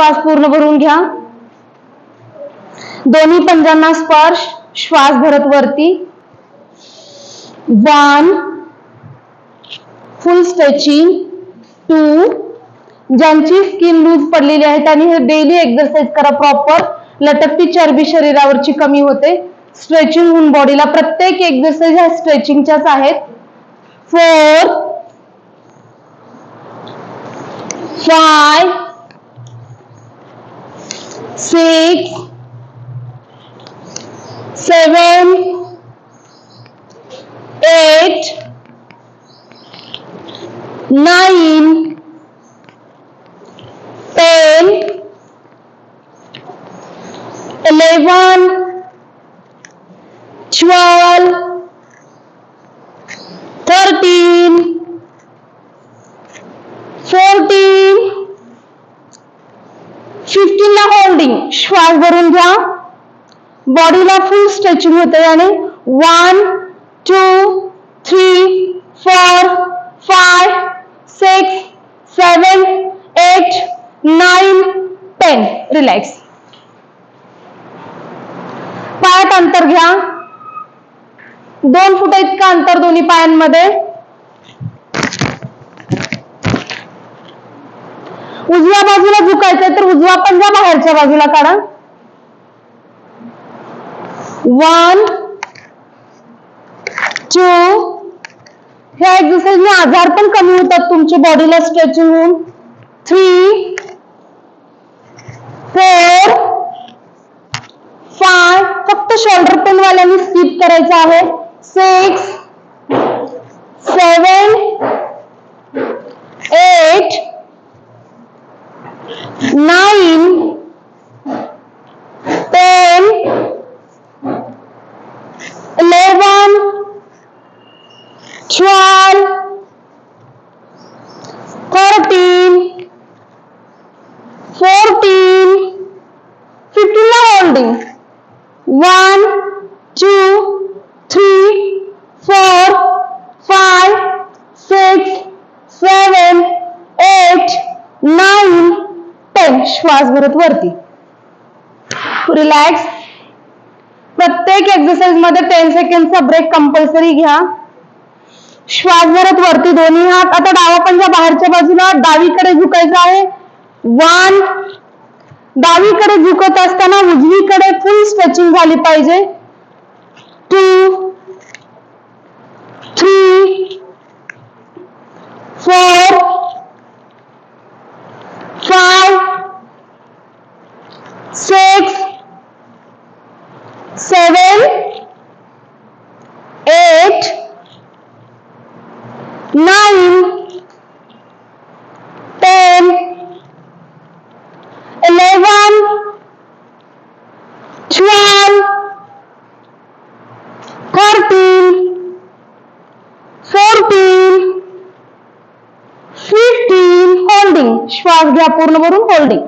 श्वास पूर्ण भरून घ्या. दोन्ही पंजांना स्पर्श श्वास भरत वरती. वन फुल स्ट्रेचिंग टू ज्यांची स्किन लूज पडलेली आहे त्यांनी हे डेली एक्सरसाइज करा प्रॉपर लटकती चरबी शरीरावरची कमी होते. स्ट्रेचिंग होऊन बॉडीला प्रत्येक एक्सरसाइज ह्या स्ट्रेचिंगच्याच आहेत. Four five six seven eight nine ten eleven twelve thirteen fourteen फिफ्टीनला holding श्वास भरून घ्या. बॉडीला फुल स्ट्रेचिंग होते आणि one two three four five six seven eight nine ten relax पायात अंतर घ्या. दोन फुट इतकं अंतर दोन्ही पायांमध्ये. उजव्या बाजूला तर उजवा पंजा बाहेरच्या बाजूला काढा. वन टू ह्या एक्सरसाइजने आजार पण कमी होतात तुमच्या बॉडीला स्ट्रेचिंग होऊन. थ्री फोर फाय फक्त शोल्डर पेन वाल्यांनी स्किप करायचं आहे. सिक्स सेवन भरत वरती. रिलॅक्स प्रत्येक एक्सरसाइज मध्ये टेन सेकंडचा ब्रेक कंपल्सरी घ्या. श्वास भरत वरती दोन्ही हात. आता डावा पंजा बाहेरच्या बाजूला. डावीकडे झुकायचा आहे. वन डावीकडे झुकत असताना उजवीकडे फुल स्ट्रेचिंग पाहिजे. Two three four five six seven, eight nine ten, eleven, twelve thirteen fourteen, fifteen, holding. श्वास घ्या, पूर्ण भरून holding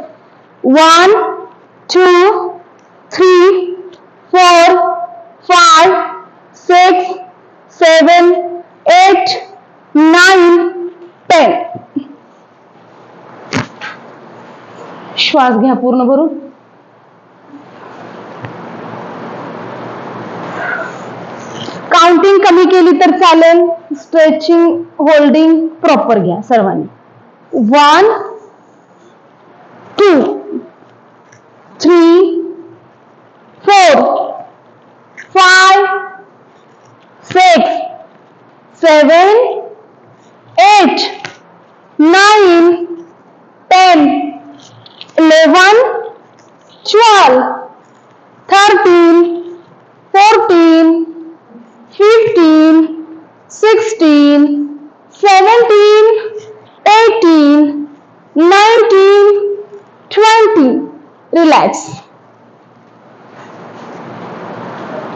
one two three four five six seven eight nine ten श्वास घ्या पूर्ण भरून काउंटिंग कमी केली तर चालेल. स्ट्रेचिंग होल्डिंग प्रॉपर घ्या सर्वांनी. वन 17, 18,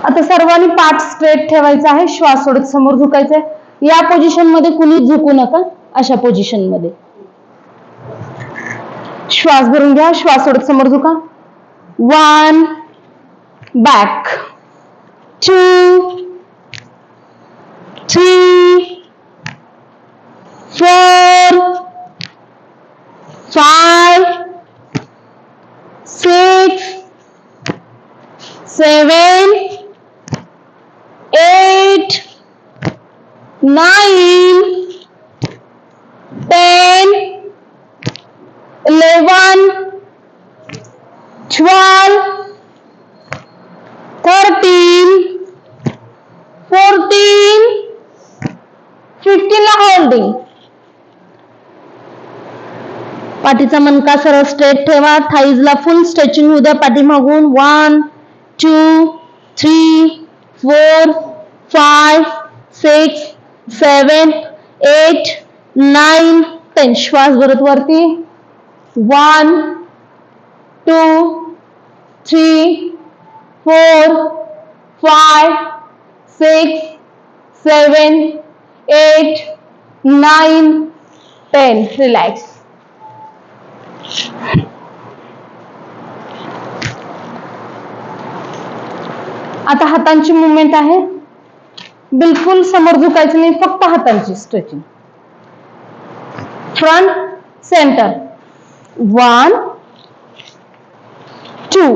आता पाठ स्ट्रेट है श्वास समोर या पोझिशन झुकू ना अशा पोजिशन मध्य. श्वास भर श्वास समोर झुका. One back two seven eight nine ten eleven twelve thirteen fourteen फिफ्टीनला holding पाठीचा मणका सरळ स्ट्रेट ठेवा. थाईजला फुल स्ट्रेचिंग उद्या द्या. पाठीमागून one two three four five six seven eight nine ten. श्वास भरत वरती. One two three four five six seven eight nine ten. Relax. आता हातांची मुवमेंट आहे. बिलकुल समोर झुकायचं नाही, फक्त हातांची stretching front centre one two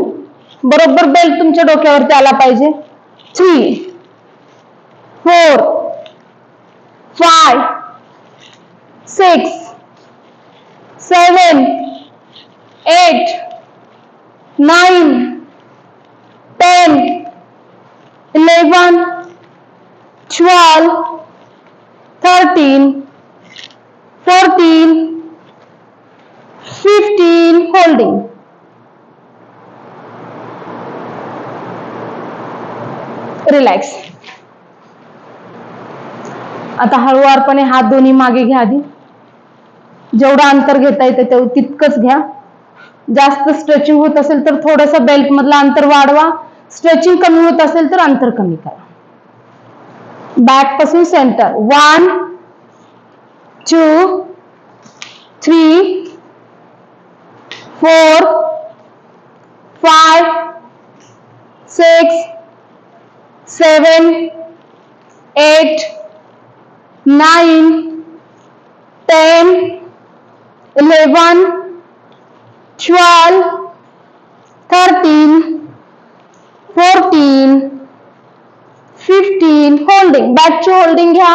बरोबर बेल्ट तुमच्या डोक्यावरती आला पाहिजे. Three four five six seven eight nine ten eleven twelve thirteen fourteen fifteen holding relax आता हळुवारपणे हात दोन्ही मागे घ्या आधी. जेवढं अंतर घेता येतं तेवढं तितकंच घ्या. जास्त स्ट्रेचिंग होत असेल तर थोडस बेल्ट मधलं अंतर वाढवा. स्ट्रेचिंग कमी होत असेल तर अंतर कमी करा. बॅक पासून centre one two three four five six seven eight nine ten eleven twelve thirteen fourteen fifteen holding बॅकची holding घ्या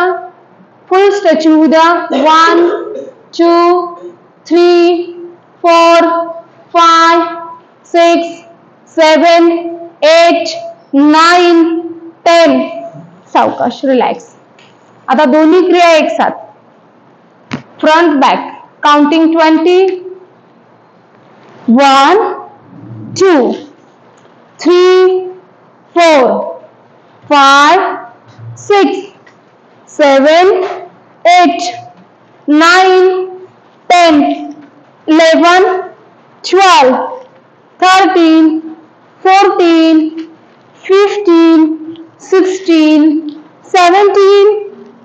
फुल स्ट्रेचिंग होऊ द्या one two three four five six seven eight nine ten सावकाश relax आता दोन्ही क्रिया एक साथ. Front back counting twenty one two three four five six, seven, eight nine ten, eleven, twelve, thirteen, fourteen, fifteen, sixteen, seventeen,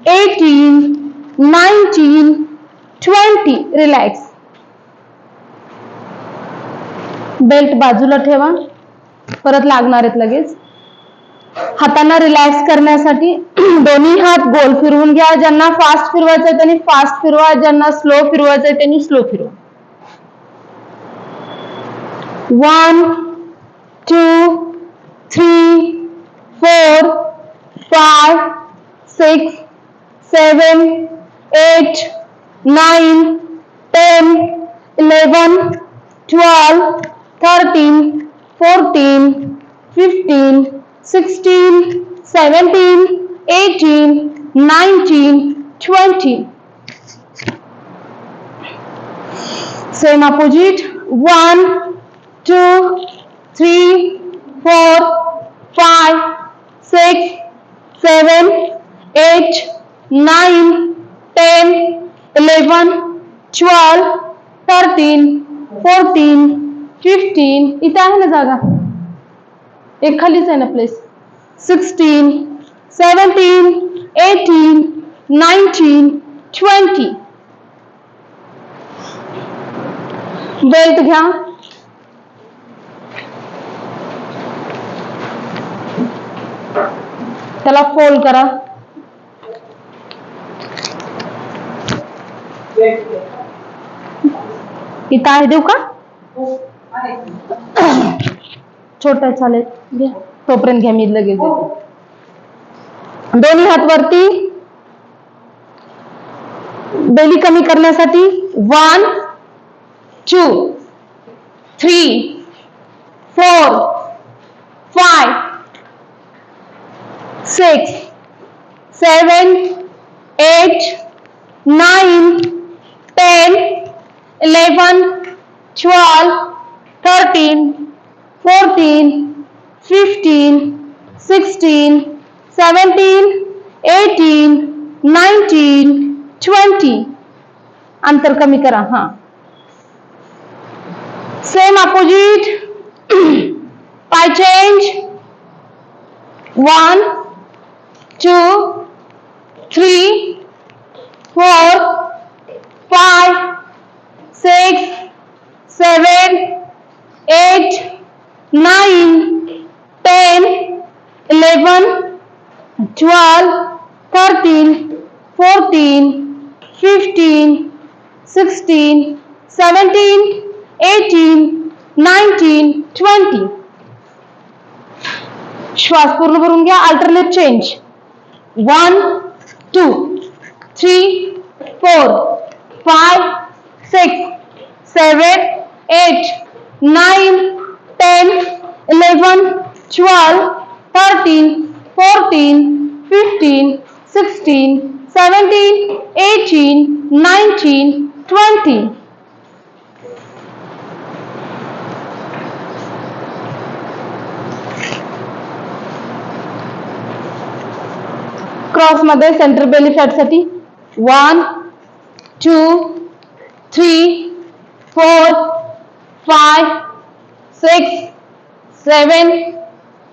eighteen nineteen twenty. Relax. Belt बाजूला ठेवा. परत लागणार आहेत लगेच. हातांना रिलॅक्स करण्यासाठी दोन्ही हात गोल घ्या. ज्यांना फास्ट त्यांनी फास्ट फिरवा. ज्यांना स्लो त्यांनी स्लो फिरवा. One two three four five six seven eight nine ten eleven twelve thirteen fourteen fifteen sixteen seventeen eighteen nineteen twenty same opposite one two three four five six seven eight nine ten eleven twelve thirteen fourteen fifteen इथे आहे ना जागा एक खालीच आहे ना place sixteen seventeen eighteen nineteen twenty belt घ्या त्याला फोल्ड करा. इथं आहे देऊ का? छोटा चालेल. घ्या तोपर्यंत घ्या मी वरती। बेली कमी करण्यासाठी one, two, three, four, five, six, seven, eight nine ten, eleven, twelve, thirteen, fourteen fifteen sixteen seventeen eighteen nineteen twenty अंतर कमी करा हाँ. सेम अपोजिट पाय change one two three four five six seven eight nine ten eleven twelve thirteen fourteen fifteen sixteen seventeen eighteen nineteen twenty श्वास पूर्ण भरून घ्या. Alternate change one two three four five six seven eight nine ten eleven twelve thirteen fourteen fifteen sixteen seventeen eighteen nineteen twenty cross मध्ये centre belly fat साठी one two three four five six seven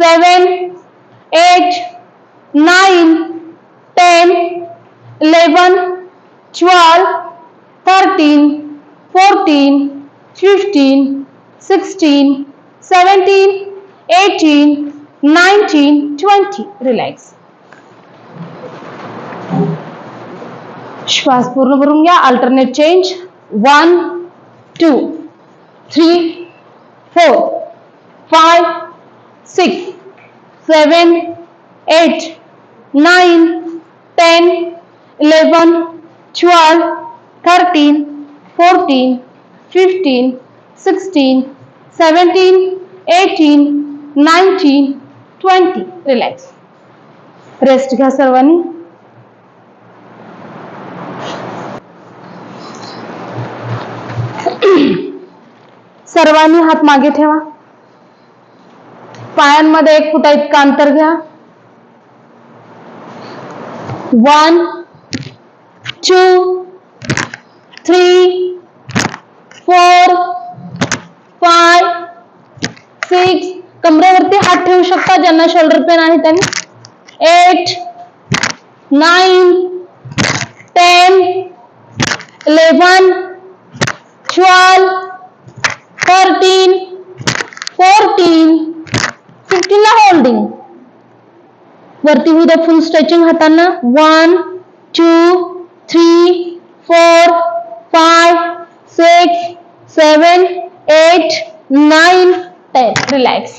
seven, eight, nine, ten, eleven, twelve, thirteen, fourteen, fifteen, sixteen seventeen eighteen, nineteen, twenty. Relax श्वास पूर्ण करूँ घ्या. Alternate change one two three four five six seven eight nine ten eleven twelve thirteen fourteen fifteen sixteen seventeen eighteen nineteen twenty relax rest घ्या सर्वांनी सर्वांनी हात मागे ठेवा. पायांमध्ये एक फुटा इतका अंतर घ्या. One two three four five six कमरेवरती हात ठेवू शकता, ज्यांना शोल्डर पेन त्यांनी. Eight nine ten eleven twelve thirteen fourteen फिफ्टीनला holding वरती द्या full stretching हातांना one two three four five six seven eight nine ten relax